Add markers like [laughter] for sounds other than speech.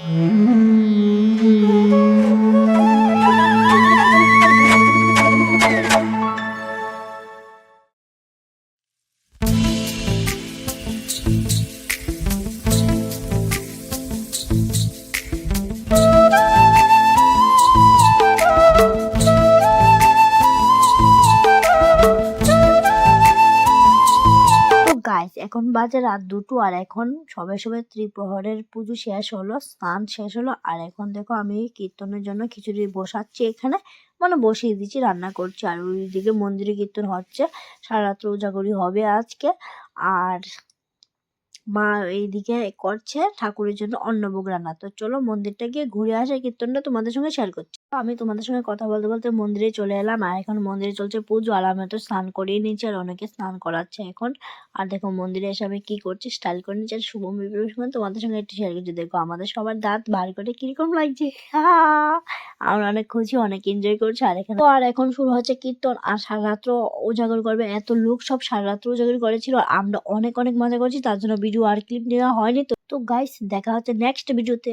তো গাইস এখন বাজে রাত দুটো আর এখন সবে সবে ত্রিপ্রহরের পুজো শেষ হলো, স্নান শেষ হলো, আর এখন দেখো আমি কীর্তনের জন্য খিচুড়ি বসাচ্ছি এখানে। মানে বসিয়ে দিচ্ছি, রান্না করছি। আর ওইদিকে মন্দিরে কীর্তন হচ্ছে সারা রাত্র উজাগরি হবে আজকে। আর মা এইদিকে করছে ঠাকুরের জন্য অন্নভোগ রান্না। তো চলো মন্দিরটা গিয়ে ঘুরে আসে কীর্তনটা তোমাদের সঙ্গে শেয়ার করছি। আমি তোমাদের সঙ্গে কথা বলতে বলতে মন্দিরে চলে এলাম, আর এখন মন্দিরে চলছে পুজো, আর আমি তো স্নান করিয়ে নিচ্ছি আর অনেকে স্নান করাচ্ছে এখন। আর দেখো মন্দিরে এসে আমি কি করছি স্টাইল করে নিচ্ছি আর শুভম বিপ্লবের তোমাদের সঙ্গে একটু শেয়ার করছি। দেখো আমাদের সবার দাঁত বার করে কীরকম লাগছে। [laughs] আমরা অনেক খুশি, অনেক এনজয় করছি, আর এখানে আর এখন শুরু হচ্ছে কীর্তন, আর সারা রাত্র উজাগর করবে, এত লোক সব সারা রাত্র উজাগর করেছিল আমরা অনেক অনেক মজা করছি, তার জন্য ভিডিও আর ক্লিপ নেওয়া হয়নি তো তো গাইস দেখা হচ্ছে নেক্সট ভিডিওতে